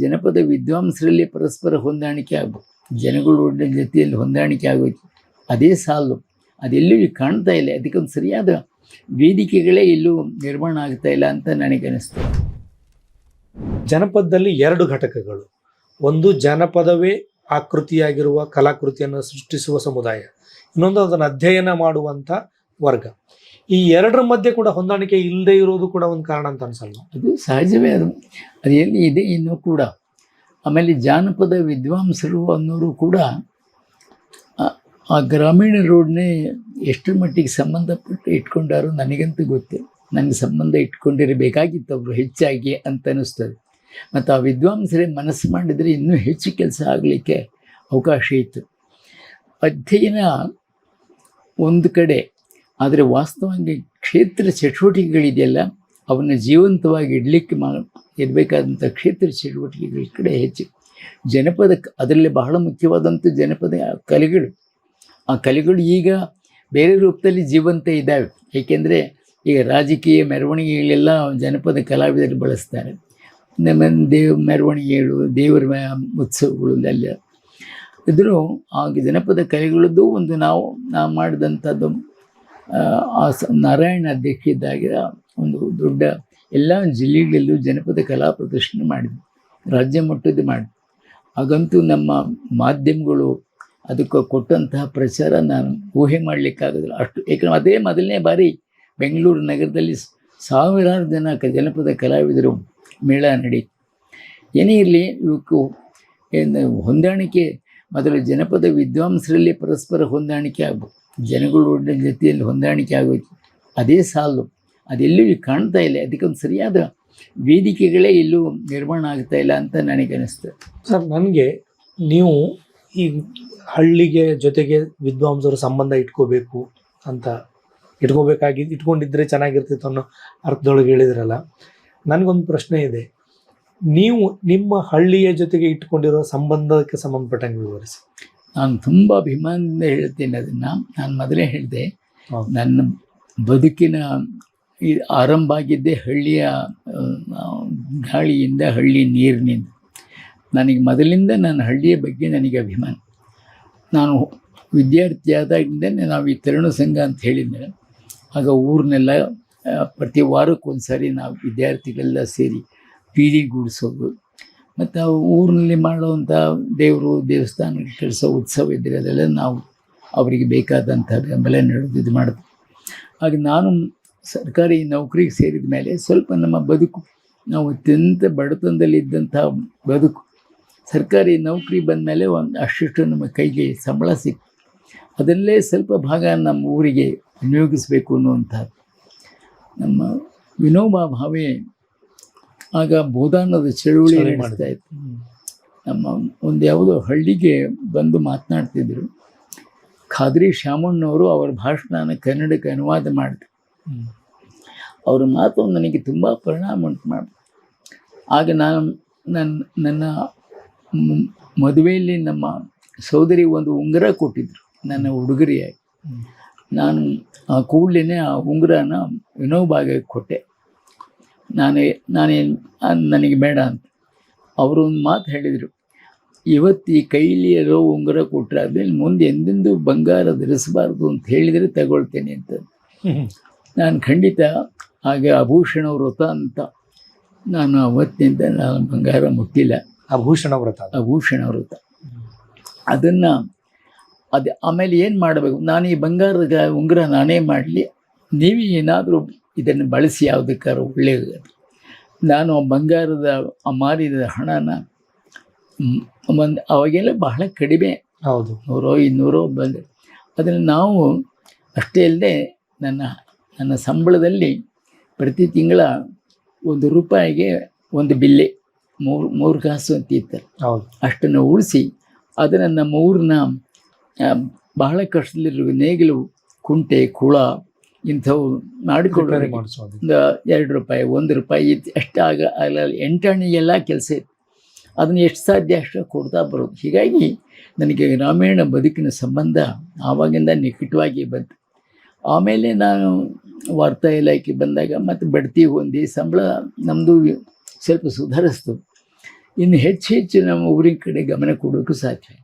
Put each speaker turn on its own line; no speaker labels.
ಜನಪದ ವಿದ್ವಾಂಸರಲ್ಲಿ ಪರಸ್ಪರ ಹೊಂದಾಣಿಕೆ ಆಗಬೇಕು ಜನಗಳು ಜೊತೆಯಲ್ಲಿ ಹೊಂದಾಣಿಕೆ ಆಗೋಯ್ತು. ಅದೇ ಸಾಲು. ಅದೆಲ್ಲೂ ಕಾಣ್ತಾ ಇಲ್ಲ, ಅದಕ್ಕೊಂದು ಸರಿಯಾದ ವೇದಿಕೆಗಳೇ ಇಲ್ಲೂ ನಿರ್ಮಾಣ ಆಗ್ತಾ ಇಲ್ಲ ಅಂತ ನನಗೆ ಅನಿಸ್ತು
ಜನಪದದಲ್ಲಿ ಎರಡು ಘಟಕಗಳು. ಒಂದು ಜನಪದವೇ ಆಕೃತಿಯಾಗಿರುವ ಕಲಾಕೃತಿಯನ್ನು ಸೃಷ್ಟಿಸುವ ಸಮುದಾಯ. ಇನ್ನೊಂದು ಅದನ್ನು ಅಧ್ಯಯನ ಮಾಡುವಂಥ ವರ್ಗ. ಈ ಎರಡರ ಮಧ್ಯೆ ಕೂಡ ಹೊಂದಾಣಿಕೆ ಇಲ್ಲದೆ ಇರೋದು ಕೂಡ ಒಂದು ಕಾರಣ ಅಂತ ಅನ್ಸಲ್ಲ
ಅದು ಸಹಜವೇ ಅದು. ಅದು ಎಲ್ಲಿ ಇದೆ ಇನ್ನು ಕೂಡ ಆಮೇಲೆ ಜಾನಪದ ವಿದ್ವಾಂಸರು ಅನ್ನೋರು ಕೂಡ ಆ- ಆ ಗ್ರಾಮೀಣ ರೋಡ್ನೇ ಎಷ್ಟು ಮಟ್ಟಿಗೆ ಸಂಬಂಧಪಟ್ಟು ಇಟ್ಕೊಂಡಾರೋ ನನಗಂತೂ ಗೊತ್ತಿಲ್ಲ ನನಗೆ ಸಂಬಂಧ ಇಟ್ಕೊಂಡಿರಬೇಕಾಗಿತ್ತು ಅವರು ಹೆಚ್ಚಾಗಿ ಅಂತ ಅನ್ನಿಸ್ತದೆ ಮತ್ತು ಆ ವಿದ್ವಾಂಸರೇ ಮನಸ್ಸು ಮಾಡಿದರೆ ಇನ್ನೂ ಹೆಚ್ಚು ಕೆಲಸ ಆಗಲಿಕ್ಕೆ ಅವಕಾಶ ಇತ್ತು. ಅಧ್ಯಯನ ಒಂದು ಕಡೆ ಆದರೆ ವಾಸ್ತವವಾಗಿ ಕ್ಷೇತ್ರ ಚಟುವಟಿಕೆಗಳಿದೆಯಲ್ಲ, ಅವನ್ನ ಜೀವಂತವಾಗಿ ಇಡಲಿಕ್ಕೆ ಮಾ ಇರಬೇಕಾದಂಥ ಕ್ಷೇತ್ರ ಚಟುವಟಿಕೆಗಳ ಕಡೆ ಹೆಚ್ಚು. ಜನಪದ ಅದರಲ್ಲಿ ಬಹಳ ಮುಖ್ಯವಾದಂಥ ಜನಪದ ಕಲೆಗಳು. ಆ ಕಲೆಗಳು ಈಗ ಬೇರೆ ರೂಪದಲ್ಲಿ ಜೀವಂತ ಇದ್ದಾವೆ. ಏಕೆಂದರೆ ಈಗ ರಾಜಕೀಯ ಮೆರವಣಿಗೆಗಳೆಲ್ಲ ಜನಪದ ಕಲಾವಿದರು ಬಳಸ್ತಾರೆ. ನಮ್ಮ ದೇವ, ಮೆರವಣಿಗೆಗಳು, ದೇವರ ಮ- ಉತ್ಸವಗಳು ಎಲ್ಲ ಇದ್ರೂ ಆ ಜನಪದ ಕಲೆಗಳದ್ದು ಒಂದು ನಾವು ನಾವು ಮಾಡಿದಂಥದ್ದು ಆ, ಸ ನಾರಾಯಣ ಅಧ್ಯಕ್ಷ ಇದ್ದಾಗ ಒಂದು ದೊಡ್ಡ ಎಲ್ಲ ಜಿಲ್ಲೆಗಳಲ್ಲೂ ಜನಪದ ಕಲಾ ಪ್ರದರ್ಶನ ಮಾಡಿದ್ವಿ. ರಾಜ್ಯ ಮಟ್ಟದ ಮಾಡಿದ್ವಿ. ಹಾಗಂತೂ ನಮ್ಮ ಮಾಧ್ಯಮಗಳು ಅದಕ್ಕೆ ಕೊಟ್ಟಂತಹ ಪ್ರಚಾರ ನಾನು ಊಹೆ ಮಾಡಲಿಕ್ಕಾಗೋದಿಲ್ಲ ಅಷ್ಟು ಏಕೆಂದರೆ ಅದೇ ಮೊದಲನೇ ಬಾರಿ ಬೆಂಗಳೂರು ನಗರದಲ್ಲಿ ಸಾವಿರಾರು ಜನ ಕ ಜನಪದ ಕಲಾವಿದರು ಮೇಳ ನಡೀತು ಏನೇ ಇರಲಿ ಇವಕ್ಕೂ ಏನು ಹೊಂದಾಣಿಕೆ ಮೊದಲು ಜನಪದ ವಿದ್ವಾಂಸರಲ್ಲಿ ಪರಸ್ಪರ ಹೊಂದಾಣಿಕೆ ಆಗಬೇಕು. ಜನಗಳು ಜೊತೆಯಲ್ಲಿ ಹೊಂದಾಣಿಕೆ ಆಗೋಯ್ತು. ಅದೇ ಸಾಲು. ಅದೆಲ್ಲೂ ಕಾಣ್ತಾ ಇಲ್ಲ. ಅದಕ್ಕೊಂದು ಸರಿಯಾದ ವೇದಿಕೆಗಳೇ ಎಲ್ಲೂ ನಿರ್ಮಾಣ ಆಗ್ತಾ ಇಲ್ಲ ಅಂತ ನನಗೆ ಅನಿಸ್ತದೆ
ಸರ್, ನನಗೆ ನೀವು ಈ ಹಳ್ಳಿಗೆ ಜೊತೆಗೆ ವಿದ್ವಾಂಸರ ಸಂಬಂಧ ಇಟ್ಕೋಬೇಕು ಅಂತ ಇಟ್ಕೋಬೇಕಾಗಿ ಇಟ್ಕೊಂಡಿದ್ರೆ ಚೆನ್ನಾಗಿರ್ತಿತ್ತು ಅನ್ನೋ ಅರ್ಥದೊಳಗೆ ಹೇಳಿದ್ರಲ್ಲ, ನನಗೊಂದು ಪ್ರಶ್ನೆ ಇದೆ. ನೀವು ನಿಮ್ಮ ಹಳ್ಳಿಯ ಜೊತೆಗೆ ಇಟ್ಕೊಂಡಿರೋ ಸಂಬಂಧಕ್ಕೆ ಸಂಬಂಧಪಟ್ಟಂಗೆ ವಿವರಿಸಿ.
ನಾನು ತುಂಬ ಅಭಿಮಾನದಿಂದ ಹೇಳ್ತೇನೆ ಅದನ್ನು. ನಾನು ಮೊದಲೇ ಹೇಳಿದೆ ನನ್ನ ಬದುಕಿನ ಈ ಆರಂಭ ಆಗಿದ್ದೆ ಹಳ್ಳಿಯ ಗಾಳಿಯಿಂದ ಹಳ್ಳಿ ನೀರಿನಿಂದ. ನನಗೆ ಮೊದಲಿಂದ ನನ್ನ ಹಳ್ಳಿಯ ಬಗ್ಗೆ ನನಗೆ ಅಭಿಮಾನ. ನಾನು ವಿದ್ಯಾರ್ಥಿ ಆದಾಗಿಂದನೇ ನಾವು ಈ ತರುಣ ಸಂಘ ಅಂತ ಹೇಳಿದ್ದೆ ಆಗ ಊರನ್ನೆಲ್ಲ ಪ್ರತಿ ವಾರಕ್ಕೊಂದು ಸಾರಿ ನಾವು ವಿದ್ಯಾರ್ಥಿಗಳೆಲ್ಲ ಸೇರಿ ಬೀದಿ ಗೂಡಿಸೋದು ಮತ್ತು ಊರಿನಲ್ಲಿ ಮಾಡುವಂಥ ದೇವರು ದೇವಸ್ಥಾನ ಕೆಲಸ, ಉತ್ಸವ ಇದ್ದರೆ ಅದೆಲ್ಲ ನಾವು ಅವರಿಗೆ ಬೇಕಾದಂಥ ಬೆಂಬಲ ನೀಡೋದು ಇದು ಮಾಡೋದು. ಆಗ ನಾನು ಸರ್ಕಾರಿ ನೌಕರಿಗೆ ಸೇರಿದ ಮೇಲೆ ಸ್ವಲ್ಪ ನಮ್ಮ ಬದುಕು, ನಾವು ಅತ್ಯಂತ ಬಡತನದಲ್ಲಿದ್ದಂಥ ಬದುಕು, ಸರ್ಕಾರಿ ನೌಕರಿ ಬಂದ ಮೇಲೆ ಒಂದು ಅಷ್ಟಿಷ್ಟು ನಮ್ಮ ಕೈಗೆ ಸಂಬಳ ಸಿಕ್ತು. ಅದರಲ್ಲೇ ಸ್ವಲ್ಪ ಭಾಗ ನಮ್ಮ ಊರಿಗೆ ವಿನಿಯೋಗಿಸಬೇಕು ಅನ್ನುವಂಥ ನಮ್ಮ ವಿನೋಬಾ ಭಾವೆ ಆಗ ಬೋಧಾನದ ಚಳುವಳಿ
ಮಾಡ್ತಾ
ನಡೆಸ್ತಾ ಇತ್ತು. ನಮ್ಮ ಒಂದು ಯಾವುದೋ ಹಳ್ಳಿಗೆ ಬಂದು ಮಾತನಾಡ್ತಿದ್ರು. ಖಾದ್ರಿ ಶಾಮಣ್ಣವರು ಅವರ ಭಾಷಣನ ಕನ್ನಡಕ್ಕೆ ಅನುವಾದ ಮಾಡಿದ್ರು. ಅವ್ರ ಮಾತು ನನಗೆ ತುಂಬ ಪರಿಣಾಮ ಉಂಟು ಮಾಡಿತು. ಆಗ ನಾನು ನನ್ನ ನನ್ನ ಮದುವೆಯಲ್ಲಿ ನಮ್ಮ ಸೋದರಿ ಒಂದು ಉಂಗುರ ಕೊಟ್ಟಿದ್ರು ನನ್ನ ಉಡುಗೊರೆಯಾಗಿ. ನಾನು ಆ ಕೂಡಲೇ ಆ ಉಂಗುರನ ವಿನೋಬಾಗೆ ಕೊಟ್ಟೆ. ನಾನೇ ನಾನೇನು ನನಗೆ ಬೇಡ ಅಂತ. ಅವರು ಒಂದು ಮಾತು ಹೇಳಿದರು. ಇವತ್ತು ಈ ಕೈಲಿ ಇರೋ ಉಂಗುರ ಕೊಟ್ಟರೆ ಅದ್ರಲ್ಲಿ ಮುಂದೆ ಎಂದೆಂದೂ ಬಂಗಾರ ಧರಿಸಬಾರ್ದು ಅಂತ ಹೇಳಿದರೆ ತಗೊಳ್ತೇನೆ ಅಂತ. ನಾನು ಖಂಡಿತ ಹಾಗೆ ಆಭೂಷಣ ವ್ರತ ಅಂತ. ನಾನು ಅವತ್ತಿನಿಂದ ನಾನು ಬಂಗಾರ ಮುಟ್ಟಿಲ್ಲ.
ಆಭೂಷಣ ವ್ರತ.
ಆಭೂಷಣ ವ್ರತ. ಅದನ್ನು ಅದು ಆಮೇಲೆ ಏನು ಮಾಡಬೇಕು? ನಾನು ಈ ಬಂಗಾರದ ಉಂಗುರ ನಾನೇ ಮಾಡಲಿ. ನೀವು ಏನಾದರೂ ಇದನ್ನು ಬಳಸಿ ಯಾವುದಕ್ಕಾದ್ರೂ ಒಳ್ಳೆಯದು ನಾನು ಆ ಬಂಗಾರದ ಆ ಮಾರಿದ ಹಣನ ಒಂದು ಅವಾಗೆಲ್ಲ ಬಹಳ ಕಡಿಮೆ.
ಹೌದು.
ನೂರೋ ಇನ್ನೂರೋ ಬಂದು. ಅದನ್ನು ನಾವು ಅಷ್ಟೇ ಅಲ್ಲದೆ ನನ್ನ ನನ್ನ ಸಂಬಳದಲ್ಲಿ ಪ್ರತಿ ತಿಂಗಳ ಒಂದು ರೂಪಾಯಿಗೆ ಒಂದು ಬಿಲ್ಲೆ ಮೂರು ಮೂರು ಕಾಸು ಅಂತ ಇರ್ತಾರೆ
ಹೌದು.
ಅಷ್ಟನ್ನು ಉಳಿಸಿ ಅದನ್ನು ನಮ್ಮ ಊರಿನ ಬಹಳ ಕಷ್ಟದಲ್ಲಿರುವ ನೇಗಿಲು ಕುಂಟೆ ಕುಳ ಇಂಥವು ಒಂದು ಎರಡು ರೂಪಾಯಿ ಒಂದು ರೂಪಾಯಿ ಇತ್ತು ಅಷ್ಟು ಆಗ ಅಲ್ಲ ಎಂಟಾಣಿಗೆಲ್ಲ ಕೆಲಸ ಇತ್ತು. ಅದನ್ನು ಎಷ್ಟು ಸಾಧ್ಯ ಅಷ್ಟು ಕೊಡ್ತಾ ಬರೋದು. ಹೀಗಾಗಿ ನನಗೆ ಗ್ರಾಮೀಣ ಬದುಕಿನ ಸಂಬಂಧ ಆವಾಗಿಂದ ನಿಕಟವಾಗಿ ಬಂತು. ಆಮೇಲೆ ನಾನು ವಾರ್ತಾ ಇಲಾಖೆ ಬಂದಾಗ ಮತ್ತು ಬಡ್ತಿ ಹೊಂದಿ ಸಂಬಳ ನಮ್ಮದು ಸ್ವಲ್ಪ ಸುಧಾರಿಸ್ತು. ಇನ್ನು ಹೆಚ್ಚು ಹೆಚ್ಚು ನಮ್ಮ ಊರಿನ ಕಡೆ ಗಮನ ಕೊಡೋಕ್ಕೂ ಸಾಧ್ಯ.